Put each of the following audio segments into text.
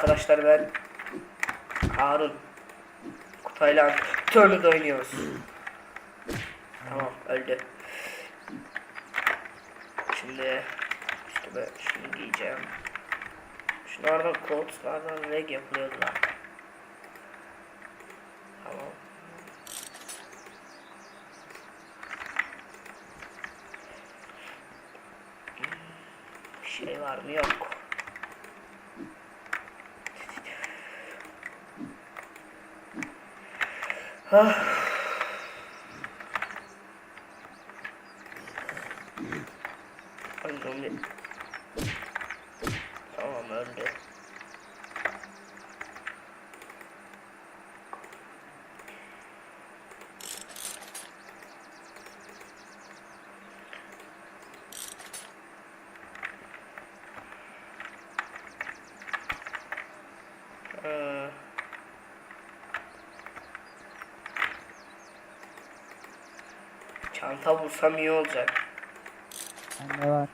arkadaşlar ben Harun Kutayla Turned oynuyoruz. Tamam öldü. Şimdi üstüme şunu giyeceğim. Şunlardan coatslardan reg yapılıyordu lan. Tamam. Bir şey var mı yok. Ah. Ay. Tamam öldü. Ee, Çanta bulsam iyi olacak. Bende var.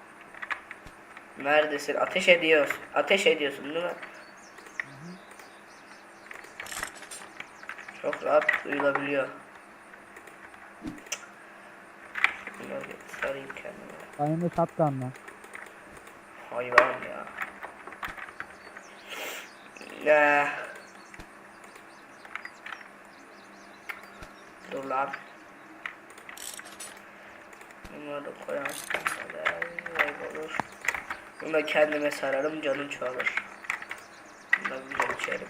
Neredesin? Ateş ediyorsun. Ateş ediyorsun değil mi? Çok rahat duyulabiliyor. Bunları sarayım kendime. De shotgun var. Hayvan ya. Ne? Dur lan. Bunları da koyarsın. Kaybolur. Bunu da kendime sararım canım çoğalır. Bunu da güzel içerim.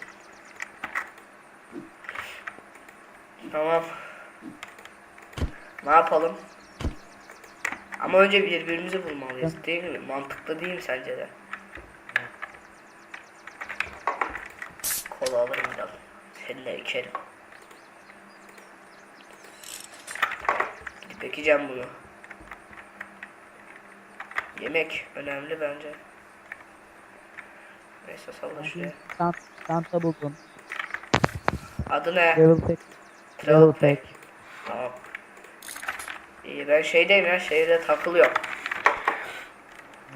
Tamam. Ne yapalım? Ama önce birbirimizi bulmalıyız değil mi? Mantıklı değil mi sence de? Kola alırım biraz. Seninle içerim. Gidip ekeceğim bunu. Yemek önemli bence. Neyse salla şuraya. Çant, çanta buldum. Adı ne? Level tek. Travel Pack. Tamam. İyi ben şeydeyim ya şehirde takılıyorum.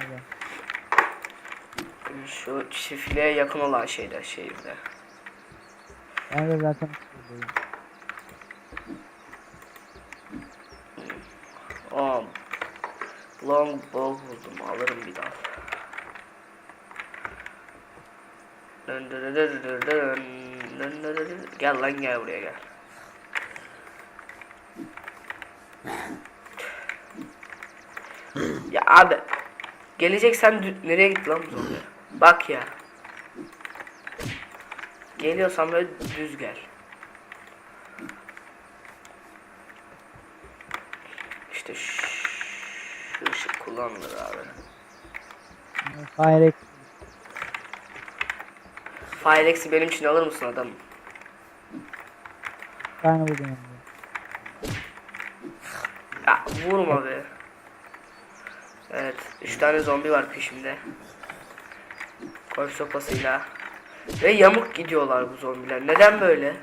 Öyle. Şu çiftliğe yakın olan şeyler şehirde. Ben de zaten buradayım. Aa, Long bow. Alırım bir daha. Gel lan gel buraya gel. ya abi geleceksen nereye gitti lan bu? Bak ya. Geliyorsan böyle düz gel. Işık kullanılır abi. Fire Firex'i benim için alır mısın adam? tane buldum. Ya vurma be. Evet, üç tane zombi var peşimde. Koş sopasıyla. Ve yamuk gidiyorlar bu zombiler. Neden böyle?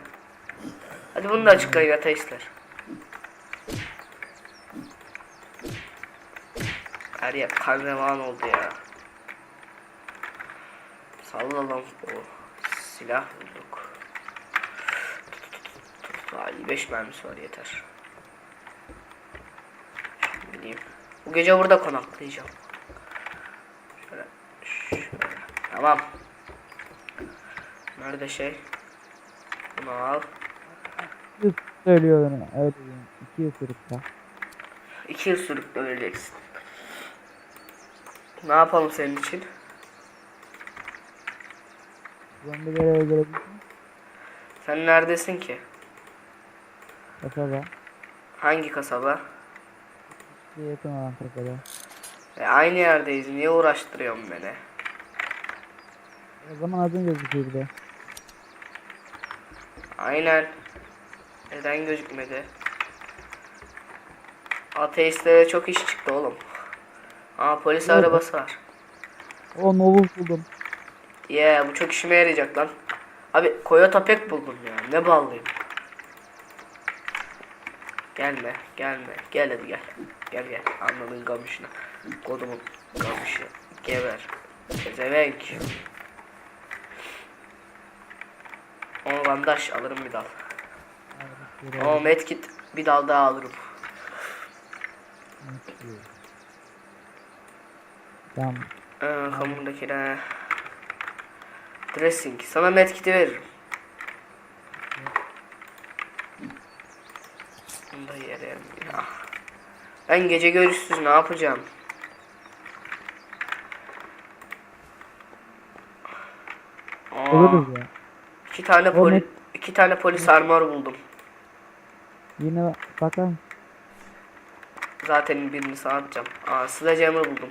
Hadi bunu da açıklayın ateistler. Her yer kan revan oldu ya. Salla lan o silah bulduk. İyi 5 mermisi var yeter. Gideyim. Bu gece burada konaklayacağım. Şöyle, şöyle. Tamam. Nerede şey? Bunu al. Söylüyorum. Evet. İki ısırıkta. İki ısırıkla öleceksin. Ne yapalım senin için? Zombileri öldürebilirsin. Sen neredesin ki? Kasaba. Hangi kasaba? Bir yakın olan kasaba. E, aynı yerdeyiz. Niye uğraştırıyorsun beni? O zaman adın gözüküyor bir de. Aynen. Neden gözükmedi? Ateistlere çok iş çıktı oğlum. Aa polis Nerede? arabası var. O novel buldum. Yeah bu çok işime yarayacak lan. Abi Toyota pek buldum ya. Ne ballıyım. Gelme, gelme. Gel hadi gel. Gel gel. Anladın gamışına. Kodumun gamışı. Geber. Pezevenk. O bandaj alırım bir dal. O medkit bir dal daha alırım. Tamam. Ee, kamundakine. Dressing. Sana medkit'i veririm. Bunu da yerim ya. Ben gece görüşsüz ne yapacağım? Aa, Oluruz ya. iki tane poli iki tane polis armor buldum. Yine bakalım. Zaten birini sana atacağım. Aa sledgehammer buldum.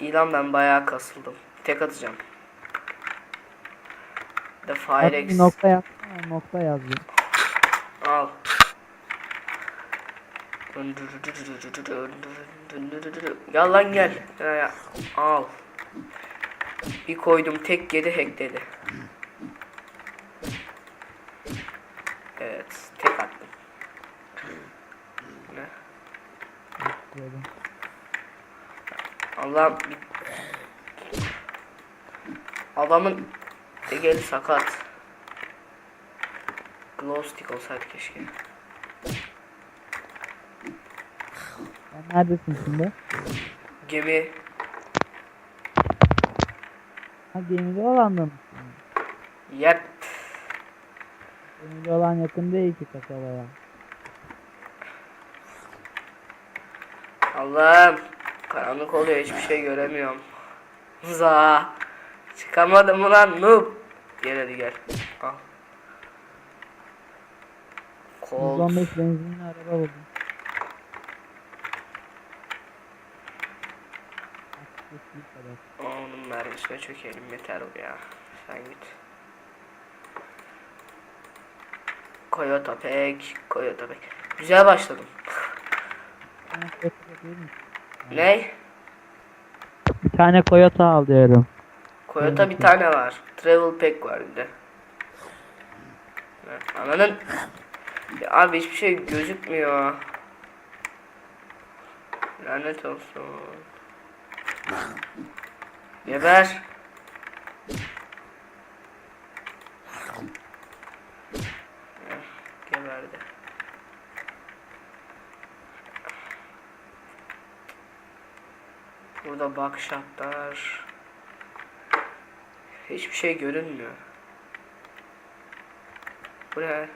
İyi lan ben bayağı kasıldım. Tek atacağım. The Firex. nokta yazsana. Nokta yazdım. Al. Gel lan gel. Al. Bir koydum tek yedi hack dedi. Evet tek attım. Ne? Allah'ım Adamın egeli sakat. Glow stick olsaydı keşke. Neredesin şimdi? Gemi Ha gemide olan mısın? yep. Gemide olan yakın değil ki kasabaya. Allah'ım karanlık oluyor hiçbir şey göremiyorum. Za çıkamadım ulan noob. Gel hadi gel. Al. Colt. 115 benzinli araba buldum. Onun mermisine çökelim yeter bu ya. Sen git. Toyota pek, Toyota pek. Güzel başladım. Değil mi? Ne? Bir tane Toyota al diyorum. Toyota bir tane var. Travel pack var bir de. Ananın. Ya abi hiçbir şey gözükmüyor. Lanet olsun. Geber. Bakşatlar. Hiçbir şey görünmüyor. Bu ne?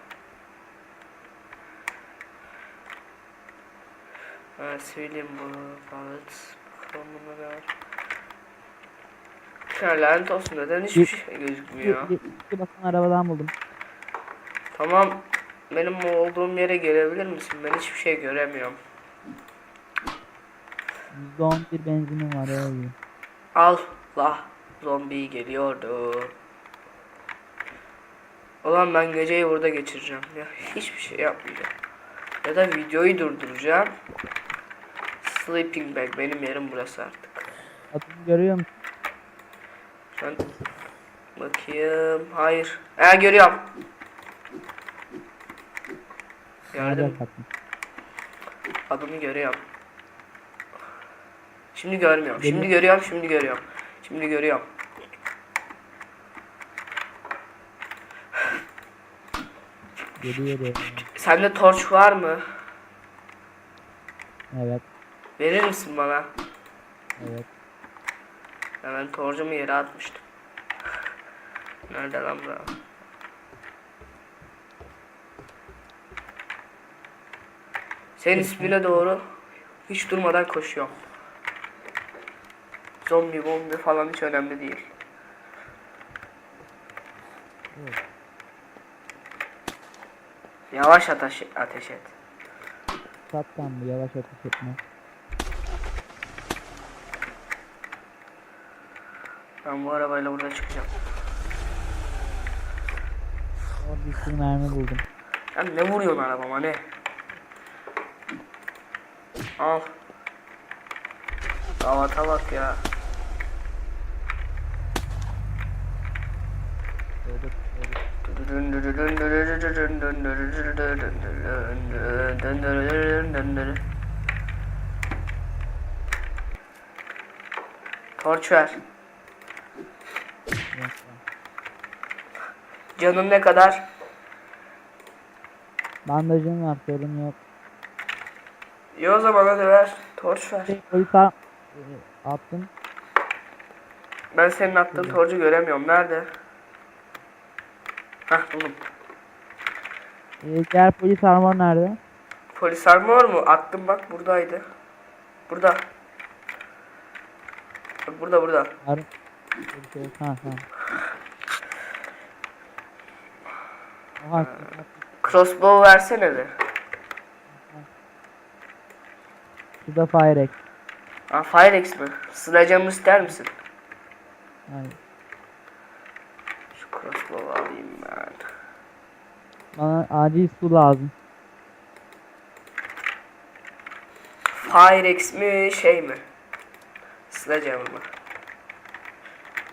Ha, söyleyeyim bu balıt. Bakalım bunda ne var. Ya lanet olsun neden hiçbir şey gözükmüyor? Bir, bakan arabadan buldum. Tamam. Benim olduğum yere gelebilir misin? Ben hiçbir şey göremiyorum. %11 benzinim var öyle. Allah zombi geliyordu. Ulan ben geceyi burada geçireceğim. Ya hiçbir şey yapmayacağım. Ya da videoyu durduracağım. Sleeping bag benim yerim burası artık. Adını görüyor musun? Ben bakayım. Hayır. Ha görüyorum. Katmış? Adımı görüyorum. Şimdi görmüyorum. Şimdi görüyorum. Şimdi görüyorum. Şimdi görüyorum. Ya. Sende torç var mı? Evet. Verir misin bana? Evet. Ben torcumu yere atmıştım. Nerede lan bu? Senin ismine doğru hiç durmadan koşuyorum. Zombi bombi falan hiç önemli değil. Evet. Yavaş ateş, ateş et. Sattan bu yavaş ateş etme. Ben bu arabayla burada çıkacağım. Orada bir sürü mermi buldum. Sen ne vuruyorsun arabama ne? Al. Davata bak ya. Böyle böyle. Torç ver. Canın ne kadar? Bandajım var sorun yok. İyi o zaman hadi ver. Torç ver. Şey, polis ar- e, attım. Ben senin attığın torcu göremiyorum. Nerede? Hah buldum. E, diğer polis armor nerede? Polis armor mu? Attım bak buradaydı. Burada. Bak burada burada. Ar yok. Ha tamam. Oha, Crossbow versene bir. şurada Firex. Ha Firex mi? Sılacamı ister misin? Yani Şu crossbow alayım ben. bana acil su lazım. Firex mi şey mi? Sılacamı mı?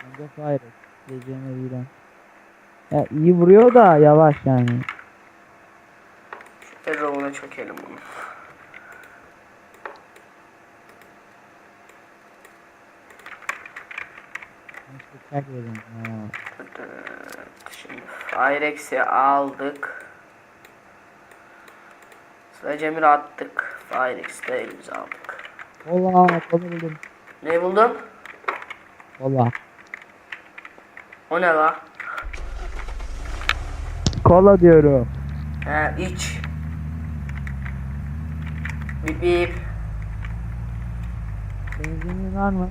Bence Firex. Diyeceğime bilen. Ya iyi vuruyor da yavaş yani. Arrow'una çökelim bunu. Şimdi Firex'i aldık. Sılacamı attık. Firex'i de elimize aldık. Ola kola buldum. Ne buldun? Kola. O ne la? Kola diyorum. He iç. Bip bip. Benzinin var mı?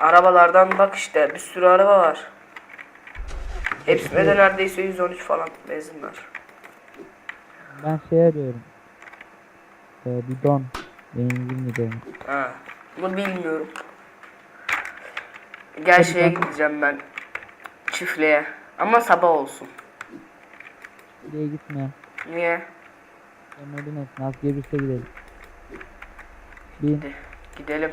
Arabalardan bak işte bir sürü araba var. Hepsinde de neredeyse 113 falan benzin var. Ben şey arıyorum. Ee, bidon. Benzin bidonu. Ha. Bunu bilmiyorum. Gel şeye gideceğim ben. Çiftliğe. Ama sabah olsun. Şuraya gitme. Niye? Ödün etsin. Az gelirse gidelim. Bin. Hadi gidelim.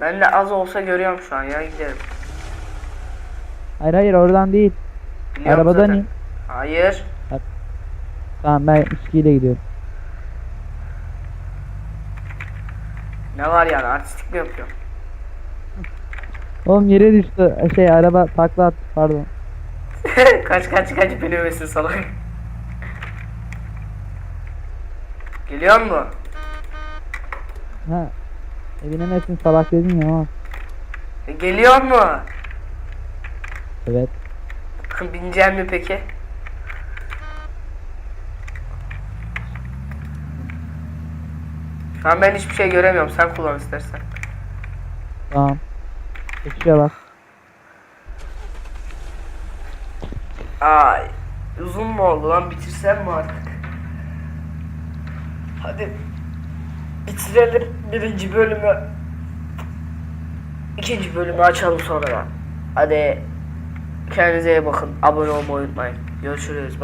Ben de az olsa görüyorum şu an ya gidelim. Hayır hayır oradan değil. Biliyorum Arabadan zaten. in. Hayır. Tamam ben içkiyle gidiyorum. Ne var yani artistik mi yapıyorum? Oğlum yere düştü. Şey araba takla attı pardon. kaç kaç kaç bilemesin salak. Geliyor mu? Ha. Evine nesin salak dedin ya. E, Geliyor mu? Evet. Bineceğim mi peki? Şu an ben hiçbir şey göremiyorum. Sen kullan istersen. Tamam. Geçiyor bak. Ay. Uzun mu oldu lan? Bitirsem mi artık? Hadi. Bitirelim birinci bölümü. İkinci bölümü açalım sonra. Hadi. Kendinize iyi bakın. Abone olmayı unutmayın. Görüşürüz. Bye.